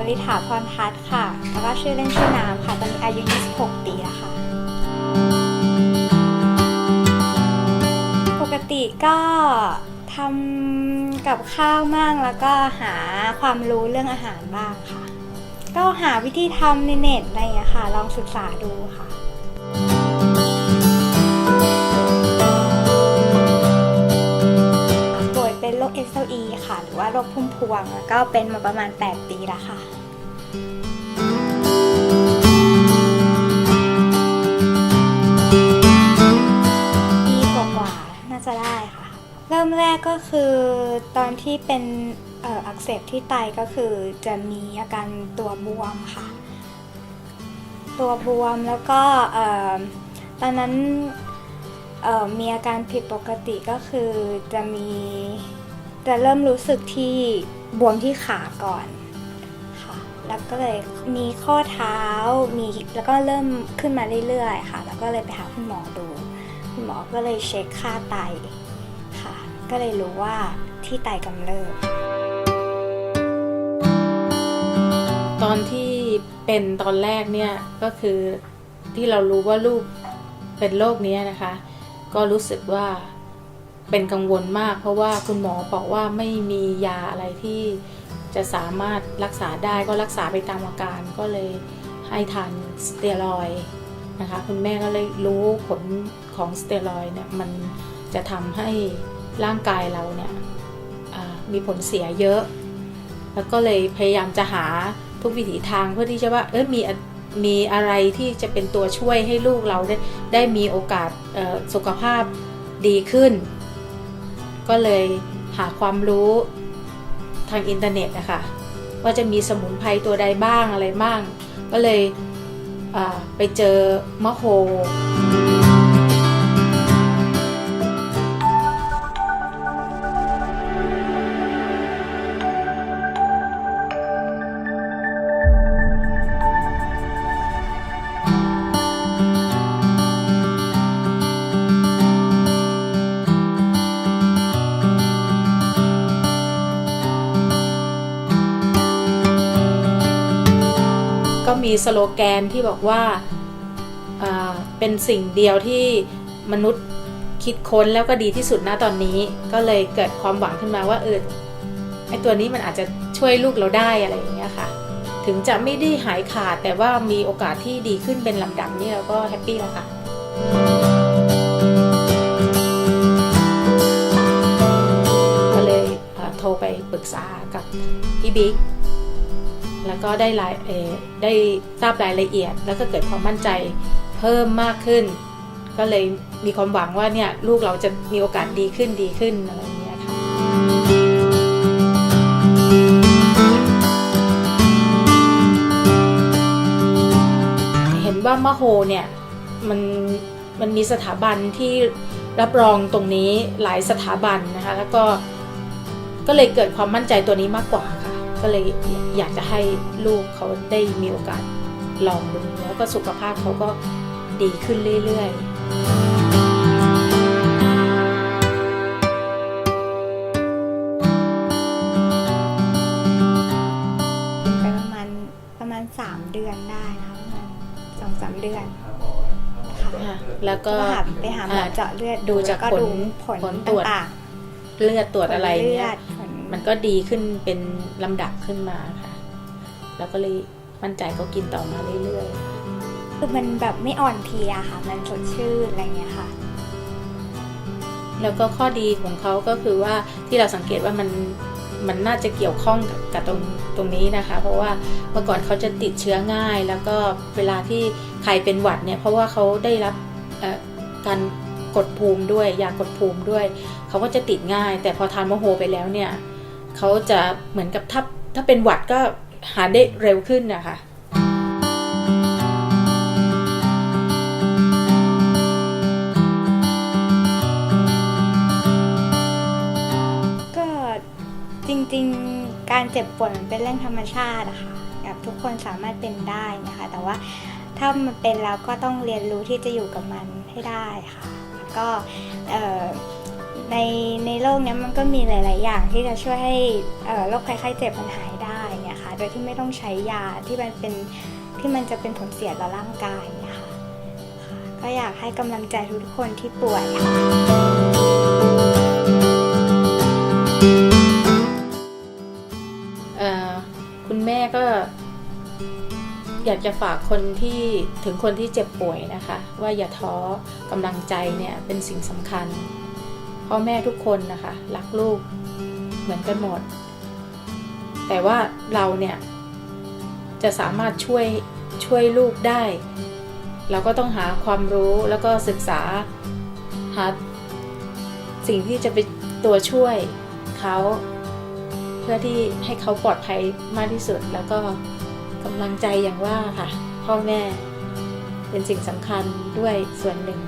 วลิถาพรทัศน์ค่ะ แล้วก็ชื่อเล่นชื่อน้ำค่ะ ตอนนี้อายุ 26 ปีแล้วค่ะ ปกติก็ทำกับข้าวมั่งแล้วก็หาความรู้เรื่องอาหารบ้างค่ะ ก็หาวิธีทำในเน็ตอะไรอย่างเงี้ยค่ะ ลองศึกษาดูค่ะ ค SLE ค่ะ หรือว่าโรคพุ่มพวง แล้วก็เป็นมาประมาณ 8 ปีแล้วค่ะปีกว่าๆน่าจะได้ค่ะ เริ่มแรกก็คือตอนที่เป็นอ,อ,อักเสบที่ไตก็คือจะมีอาการตัวบวมค่ะ ตัวบวมแล้วก็ตอนนั้นมีอาการผิดปกติก็คือจะมี จะเริ่มรู้สึกที่บวมที่ขาก่อนค่ะ แล้วก็เลยมีข้อเท้ามีแล้วก็เริ่มขึ้นมาเรื่อยๆ ค่ะ แล้วก็เลยไปหาคุณหมอดู คุณหมอก็เลยเช็คค่าไตค่ะ ก็เลยรู้ว่าที่ไตกำเริบตอนที่เป็นตอนแรกเนี่ยก็คือที่เรารู้ว่าลูกเป็นโรคนี้นะคะ ก็รู้สึกว่า เป็นกังวลมาก เพราะว่าคุณหมอบอกว่าไม่มียาอะไรที่จะสามารถรักษาได้ก็รักษาไปตามอาการก็เลยให้ทานสเตียรอยนะคะคุณแม่ก็เลยรู้ผลของสเตียรอยเนี่ยมันจะทำให้ร่างกายเราเนี่ยมีผลเสียเยอะ แล้วก็เลยพยายามจะหาทุกวิถีทางเพื่อที่จะว่าเออมีมีอะไรที่จะเป็นตัวช่วยให้ลูกเราได้ได้มีโอกาสสุขภาพดีขึ้น ก็เลยหาความรู้ทางอินเทอร์เน็ตนะคะว่าจะมีสมุนไพรตัวใดบ้างอะไรบ้าง ก็เลยไปเจอมะโฮ มีสโลแกนที่บอกว่าเป็นสิ่งเดียวที่มนุษย์คิดค้นแล้วก็ดีที่สุดนะตอนนี้ ก็เลยเกิดความหวังขึ้นมาว่าเออไอตัวนี้มันอาจจะช่วยลูกเราได้อะไรอย่างเงี้ยค่ะ ถึงจะไม่ได้หายขาดแต่ว่ามีโอกาสที่ดีขึ้นเป็นลำดับนี่เราก็แฮปปี้แล้วค่ะก็เลยโทรไปปรึกษากับพี่บิ๊ก แล้วก็ได้รายได้ทราบรายละเอียด แล้วก็เกิดความมั่นใจเพิ่มมากขึ้น ก็เลยมีความหวังว่าเนี่ยลูกเราจะมีโอกาสดีขึ้นดีขึ้นอะไรอย่างเงี้ยค่ะเห็นว่ามะโฮเนี่ยมันมันมีสถาบันที่รับรองตรงนี้หลายสถาบันนะคะแล้วก็ก็เลยเกิดความมั่นใจตัวนี้มากกว่า ก็เลยอยากจะให้ลูกเขาได้มีโอกาสลองดูแล้วก็สุขภาพเขาก็ดีขึ้นเรื่อยๆไปประมาณประมาณ3เดือนได้นะคะประมาณสองสามเดือนค่ะค่ะแล้วก็ก็หาไปหาหมอเจาะเลือดดูจากแล้วก็ผลดูผลผลตรวจต่างเลือดตรวจๆอะไรผลเลืเนี่อยดผล มันก็ดีขึ้นเป็นลำดับขึ้นมาค่ะ แล้วก็เลยมั่นใจเขากินต่อมาเรื่อยๆ คือมันแบบไม่อ่อนเพลียค่ะ มันสดชื่นอะไรเงี้ยค่ะ แล้วก็ข้อดีของเขาก็คือว่าที่เราสังเกตว่ามันมันน่าจะเกี่ยวข้องกับกับตรงตรงนี้นะคะ เพราะว่าเมื่อก่อนเขาจะติดเชื้อง่าย แล้วก็เวลาที่ใครเป็นหวัดเนี่ย เพราะว่าเขาได้รับเอ่อการกดภูมิด้วยยากดภูมิด้วย เขาก็จะติดง่าย แต่พอทานมะโฮไปแล้วเนี่ย เขาจะเหมือนกับถ้าถ้าเป็นหวัดก็หาได้เร็วขึ้นนะคะก็จริงๆ การเจ็บปวดมันเป็นเรื่องธรรมชาติอะค่ะแบบทุกคนสามารถเป็นได้นะคะ แต่ว่าถ้ามันเป็นแล้วก็ต้องเรียนรู้ที่จะอยู่กับมันให้ได้ค่ะ แล้วก็ ในในโลกนี้มันก็มีหลาย ๆ อย่างที่จะช่วยให้โรคภัยไข้เจ็บมันหายได้เนี่ยค่ะโดยที่ไม่ต้องใช้ยาที่มันเป็นที่มันจะเป็นผลเสียต่อร่างกายนะคะค่ะก็อยากให้กำลังใจทุกคนที่ป่วยค่ะคุณแม่ก็อยากจะฝากคนที่ถึงคนที่เจ็บป่วยนะคะ ว่าอย่าท้อกำลังใจเนี่ยเป็นสิ่งสำคัญ พ่อแม่ทุกคนนะคะ รักลูกเหมือนกันหมด แต่ว่าเราเนี่ย จะสามารถช่วยช่วยลูกได้ เราก็ต้องหาความรู้แล้วก็ศึกษาหาสิ่งที่จะเป็นตัวช่วยเขาเพื่อที่ให้เขาปลอดภัยมากที่สุด แล้วก็กำลังใจอย่างว่าค่ะ พ่อแม่เป็นสิ่งสำคัญด้วยส่วนหนึ่ง